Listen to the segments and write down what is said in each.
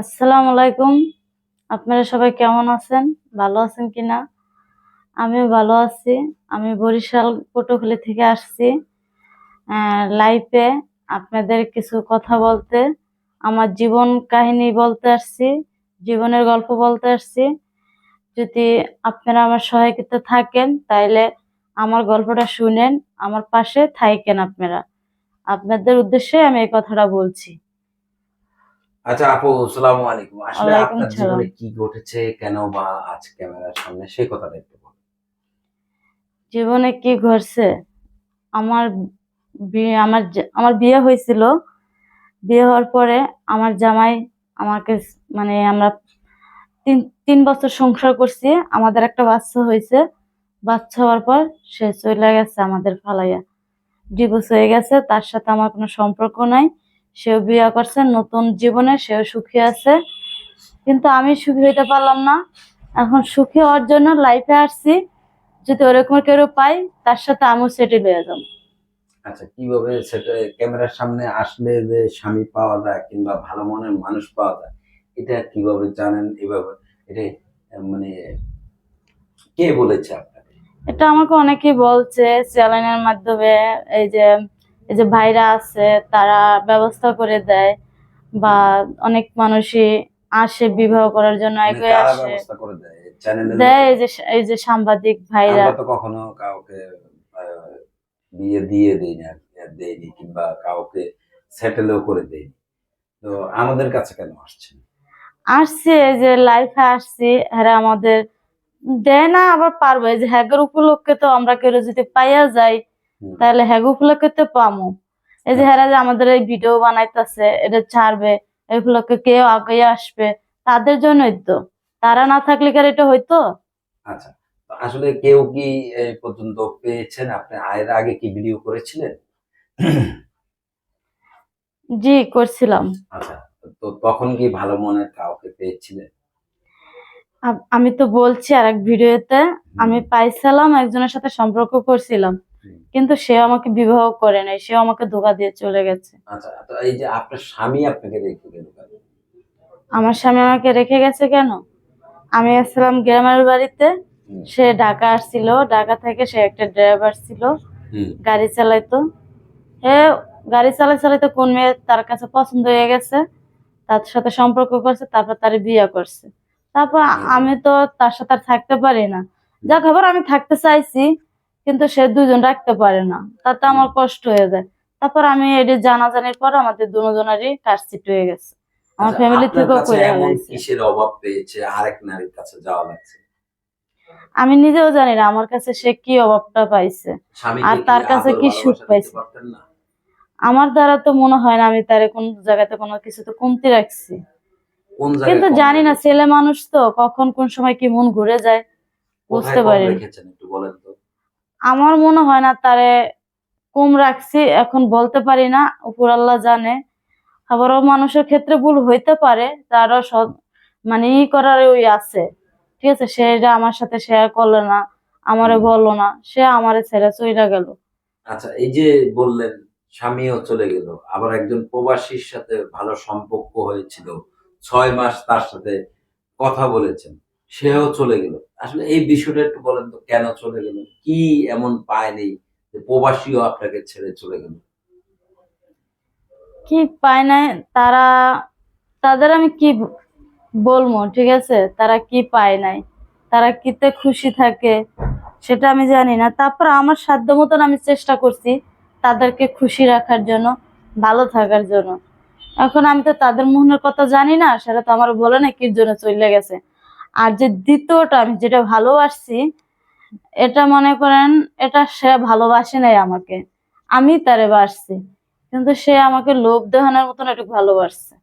আসসালামু আলাইকুম। আপনারা সবাই কেমন আছেন? ভালো আছেন কিনা? আমিও ভালো আছি। আমি বরিশাল পটুখালি থেকে আসছি। লাইফে আপনাদের কিছু কথা বলতে, আমার জীবন কাহিনী বলতে আসছি, জীবনের গল্প বলতে আসছি। যদি আপনারা আমার সহায়িকাতে থাকেন, তাইলে আমার গল্পটা শুনেন, আমার পাশে থাকেন আপনারা। আপনাদের উদ্দেশ্যে আমি এই কথাটা বলছি। আচ্ছা আপু আসসালামু আলাইকুম। আসলে আপনার জীবনে কি ঘটেছে কেন বা আজ ক্যামেরার সামনে সেই কথাটা একটু বলুন। জীবনে কি ঘটছে? আমার বিয়ে আমার আমার বিয়ে হয়েছিল। বিয়ে হওয়ার পরে আমার জামাই আমাকে মানে আমরা তিন তিন বছর সংসার করছি। আমাদের একটা বাচ্চা হয়েছে। বাচ্চা হওয়ার পর সে চলে গেছে আমাদের ফালাইয়া ডিভোর্স হয়ে গেছে তার সাথে আমার কোনো সম্পর্ক নাই। সেও বিয়ে করছে নতুন জীবনে সেও সুখী আছে। কিন্তু আমি সুখী হইতে পারলাম না। এখন সুখী হওয়ার জন্য লাইফে আসছি। যদি ওরকম কেউ পাই তার সাথে আমিও সেটেল হয়ে যাব। আচ্ছা কীভাবে সেটা ক্যামেরার সামনে আসলে যে স্বামী পাওয়া যায় কিংবা ভালো মনের মানুষ পাওয়া যায় এটা কীভাবে জানেন? এভাবে এটা মানে কে বলেছে আপনাকে? এটা আমাকে অনেকেই বলছে চ্যানেলের মাধ্যমে এই যে এই যে ভাইরা আছে তারা ব্যবস্থা করে দেয় বা অনেক মানুষই আসে বিবাহ করার জন্য মানে এগিয়ে আসে। দেয় এই যে এই যে সাংবাদিক ভাইরা। তো কখনো কাউকে বিয়ে দিয়ে দেই না দেয়নি কিংবা কাউকে সেটেলও করে দেয়নি তো আমাদের কাছে কেন আসছে এই যে লাইফে আসছি হ্যাঁ আমাদের দেয় না আবার পারব। এই যে হ্যাগের উপলক্ষে তো আমরা কেউ যদি পাইয়া যাই। তাহলে হ্যাগ উপলক্ষে তো পামো। এই যে হ্যাঁ। যে আমাদের এই ভিডিও বানাইতেছে এটা ছাড়বে উপলক্ষে কেউ আগে আসবে তাদের জন্যই তো। তারা না থাকলে কি এটা হইতো? আচ্ছা আসলে কেউ কি এই পর্যন্ত পেয়েছেন? আপনি এর আগে কি ভিডিও করেছিলেন? জি করছিলাম। আচ্ছা তো তখন কি ভালো মনের কাউকে পেয়েছিলেন? আমি তো বলছি আর এক ভিডিওতে আমি পাইছিলাম একজনের সাথে সম্পর্ক করছিলাম। কিন্তু সে আমাকে বিবাহ করে নাই সে আমাকে ধোকা দিয়ে চলে গেছে। আচ্ছা তো এই যে আপনার স্বামী আপনাকে রেখে গেল আমার স্বামী আমাকে রেখে গেছে কেন? আমি আসছিলাম গ্রামের বাড়িতে সে ঢাকা আসছিল ঢাকা থেকে সে একটা ড্রাইভার ছিল গাড়ি চালাইতো। হে গাড়ি চালাই চালাইতো কোন মেয়ে তার কাছে পছন্দ হয়ে গেছে তার সাথে সম্পর্ক করছে তারপর তার বিয়ে করছে। তারপর আমি তো তার সাথে আর থাকতে পারি না। যা খবর আমি থাকতে চাইছি কিন্তু সে দুজন রাখতে পারে না। তাতে আমার কষ্ট হয়ে যায়। তারপর আমি এটি জানাজানির পর আমাদের দুজনেরই কাজচিট হয়ে গেছে। আমার আচ্ছা, ফ্যামিলি আপনার থেকেও করে কিসের অভাব পেয়েছে? আরেক নারীর কাছে যাওয়া লাগছে। আমি নিজেও জানি না আমার কাছে সে কি অভাবটা পাইছে। আর তার কাছে কি সুখ পাইছে? আমার দ্বারা তো মনে হয় না আমি তারে কোন জায়গাতে কোনো কিছু তো কমতি রাখছি। কিন্তু জানি না ছেলে মানুষ তো কখন কোন সময় কি মন ঘুরে যায় বুঝতে পারি। একটু বলেন তো? আমার মনে হয় না তারে কম রাখছি এখন বলতে পারি না উপর আল্লাহ জানে। আবারও মানুষের ক্ষেত্রে ভুল হইতে পারে তারও সব মানে ই করার ওই আছে। ঠিক আছে সে এটা আমার সাথে শেয়ার করল না আমারে বলল না সে আমারে ছেড়ে চইলা গেল। আচ্ছা এই যে বললেন স্বামীও চলে গেল আবার একজন প্রবাসীর সাথে ভালো সম্পর্ক হয়েছিল ছয় মাস তার সাথে কথা বলেছেন। সেও চলে গেল। আসলে এই বিষয়টা একটু বলেন তো, কেন চলে গেল? কি এমন পায়নি যে প্রবাসীও আপনাকে ছেড়ে চলে গেল? কি পায় নাই, তারা, তাদের আমি কি বলব, ঠিক আছে? তারা কি পায় নাই? তারা কিতে খুশি থাকে, সেটা আমি জানি না। তারপর আমার সাধ্য মতন আমি চেষ্টা করছি তাদেরকে খুশি রাখার জন্য, ভালো থাকার জন্য। এখন আমি তো তাদের মনের কথা জানি না, সেটা তো আমার বলে না কির জন্য চলে গেছে। আর যে দ্বিতীয়টা আমি যেটা ভালোবাসছি এটা মনে করেন এটা সে ভালোবাসে নাই আমাকে। আমি তারে বাসছি কিন্তু সে আমাকে লোভ দেখানোর মতন একটু ভালোবাসছে।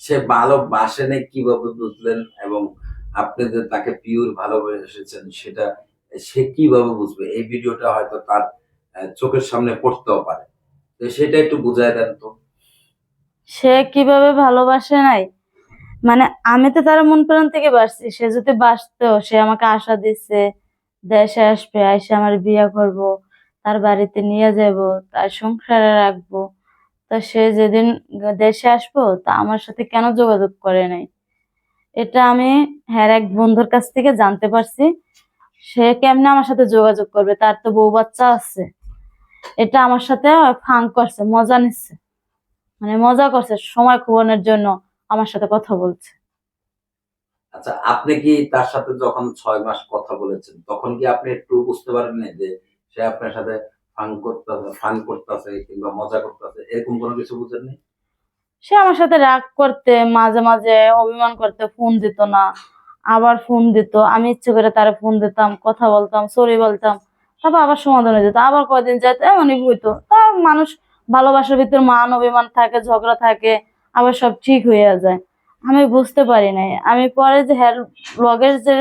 সে ভালোবাসে নাই কীভাবে বুঝলেন? এবং আপনি যে তাকে পিওর ভালোবেসেছেন সেটা সে কীভাবে বুঝবে? এই ভিডিওটা হয়তো তার চোখের সামনে পড়তেও পারে। তো সেটা একটু বুঝায় দেন তো। সে কীভাবে ভালোবাসে নাই? মানে আমি তো তার মন প্রাণ থেকে বাসছি সে যদি বাসতো সে আমাকে আশা দিচ্ছে দেশে আসবে এসে আমার বিয়ে করব, তার বাড়িতে নিয়ে যাব, তার সংসারে রাখব। তা সে যেদিন দেশে আসব, তা আমার সাথে কেন যোগাযোগ করে নাই? এটা আমি হ্যাঁ এক বন্ধুর কাছ থেকে জানতে পারছি। সে কেমনে আমার সাথে যোগাযোগ করবে? তার তো বউ বাচ্চা আছে। এটা আমার সাথে ফাং করছে, মজা নিচ্ছে। মানে মজা করছে সময় খুবানোর জন্য। আমার সাথে কথা বলছে। আচ্ছা আপনি কি তার সাথে যখন ছয় মাস কথা বলেছেন তখন কি আপনি একটু বুঝতে পারেননি যে সে আপনার সাথে ফান করতেছে ফান করতেছে কিংবা মজা করতেছে? এরকম কোনো কিছু বুঝেননি? সে আমার সাথে রাগ করতে মাঝে মাঝে অভিমান করতে ফোন দিত না। আবার ফোন দিত আমি ইচ্ছে করে তারে ফোন দিতাম কথা বলতাম সরি বলতাম তারপর আবার সমাধান হয়ে যেত। আবার কয়দিন যেত এমনই হইতো। তা মানুষ ভালোবাসার ভিতর মান অভিমান থাকে ঝগড়া থাকে আবার সব ঠিক হয়ে যায়। আমি বুঝতে পারি নাই। আমি পরে যে হ্যার ব্লগের যে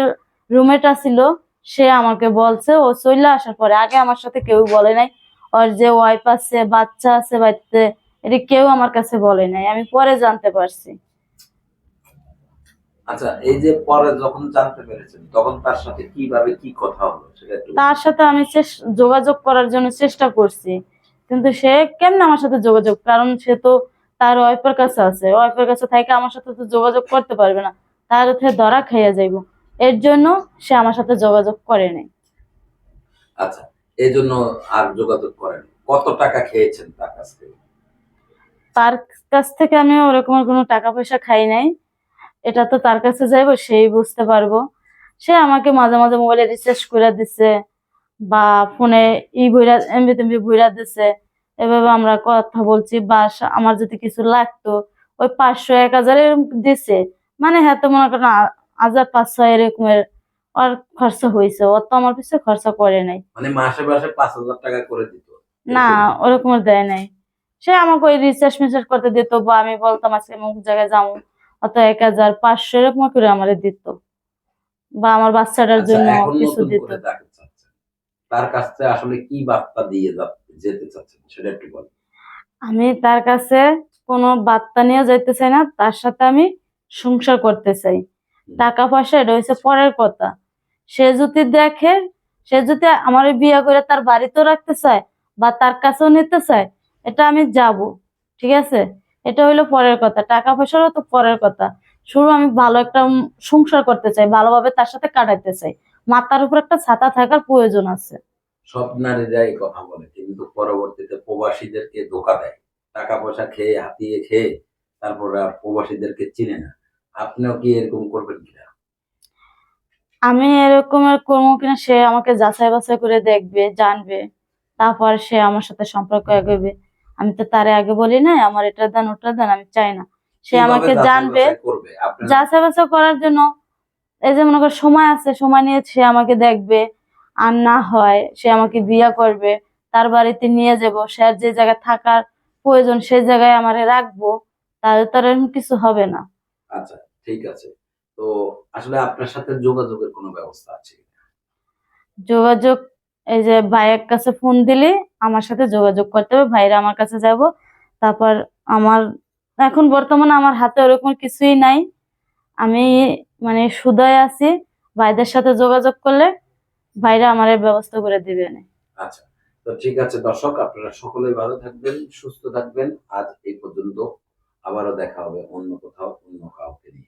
রুমেটা ছিল সে আমাকে বলছে ও চলে আসার পরে আগে আমার সাথে কেউ বলে নাই। ওর যে ওয়াইফ আছে বাচ্চা আছে বাড়িতে এটা কেউ আমার কাছে বলে নাই। আমি পরে জানতে পারছি। আচ্ছা এই যে পরে যখন জানতে পেরেছেন তখন তার সাথে কীভাবে কি কথা হলো সেটা তার সাথে আমি যোগাযোগ করার জন্য চেষ্টা করছি। কিন্তু সে কেমনে আমার সাথে যোগাযোগ? কারণ সে তো তার ওয়াইফের কাছে আছে। ওয়াইফের কাছে থেকে আমার সাথে তো যোগাযোগ করতে পারবে না। তার হচ্ছে ধরা খাইয়া যাইব। এর জন্য সে আমার সাথে যোগাযোগ করে নাই। আচ্ছা এই জন্য আর যোগাযোগ করেন। কত টাকা খেয়েছেন তার কাছ থেকে? তার কাছ থেকে আমি ওরকম কোনো টাকা পয়সা খাই নাই। এটা তো তার কাছে যাইবো সেই বুঝতে পারব। সে আমাকে মাঝে মাঝে মোবাইলে রিচার্জ করে দিছে বা ফোনে ই ভুইরা এমবি তেমবি ভুইরা দিছে। এভাবে আমরা কথা বলছি বা আমার যদি কিছু লাগতো ওই পাঁচশো এক হাজার এরকম দিছে। মানে হ্যাঁ তো মনে করেন হাজার পাঁচশো এরকমের আর খরচা হয়েছে ও তো আমার পিছনে খরচা করে নাই। মানে মাসে মাসে পাঁচ হাজার টাকা করে দিত। না ওরকম দেয় নাই। সে আমাকে ওই রিচার্জ মিচার্জ করতে দিত বা আমি বলতাম আজকে অমুক জায়গায় যাব অত এক হাজার পাঁচশো এরকম করে আমার দিত। বা আমার বাচ্চাটার আচ্ছা, জন্য কিছু দিত। তার কাছ আসলে কি বার্তা দিয়ে যা- যেতে চাচ্ছেন সেটা একটু বলেন। আমি তার কাছে কোনো বার্তা নিয়ে যাইতে চাই না তার সাথে আমি সংসার করতে চাই। টাকা পয়সা এটা হচ্ছে পরের কথা। সে যদি দেখে সে যদি আমার বিয়ে করে তার বাড়িতেও রাখতে চায় বা তার কাছেও নিতে চায় এটা আমি যাব ঠিক আছে? এটা হইল পরের কথা। টাকা পয়সারও তো পরের কথা। শুরু আমি ভালো একটা সংসার করতে চাই ভালোভাবে তার সাথে কাটাইতে চাই। মাথার উপর একটা ছাতা থাকার প্রয়োজন আছে। সব নারীরা এই কথা বলে কিন্তু পরবর্তীতে প্রবাসীদেরকে ধোকা দেয়। টাকা পয়সা খেয়ে হাতিয়ে খেয়ে তারপর প্রবাসীদেরকে চিনে না। আপনিও কি এরকম করবেন কিনা? আমি এরকমের করব কিনা সে আমাকে যাচাই বাছাই করে দেখবে জানবে। তারপর সে আমার সাথে সম্পর্ক এগোবে। আমি তো তারে আগে বলি না আমার এটা দেন ওটা দেন আমি চাই না। সে আমাকে জানবে যাচাই বাছাই করার জন্য এই যে মনে করো সময় আছে সময় নিয়ে সে আমাকে দেখবে। আর না হয় সে আমাকে বিয়ে করবে তার বাড়িতে নিয়ে যাব সে আর যে জায়গায় থাকার প্রয়োজন সেই জায়গায় আমারে রাখব তাহলে তো আর এরকম কিছু হবে না। আচ্ছা ঠিক আছে। তো আসলে আপনার সাথে যোগাযোগের কোনো ব্যবস্থা আছে যোগাযোগ এই যে ভাইয়ের কাছে ফোন দিলে আমার সাথে যোগাযোগ করতে হবে ভাইরা আমার কাছে যাব তারপর আমার এখন বর্তমানে আমার হাতে ওরকম কিছুই নাই। আমি মানে সুদয় আছি ভাইদের সাথে যোগাযোগ করলে ভাইরা আমার ব্যবস্থা করে দিবে আচ্ছা তো ঠিক আছে দর্শক, আপনারা সকলে ভালো থাকবেন, সুস্থ থাকবেন। আজ এই পর্যন্ত আবারও দেখা হবে অন্য কোথাও, অন্য কাউকে নিয়ে।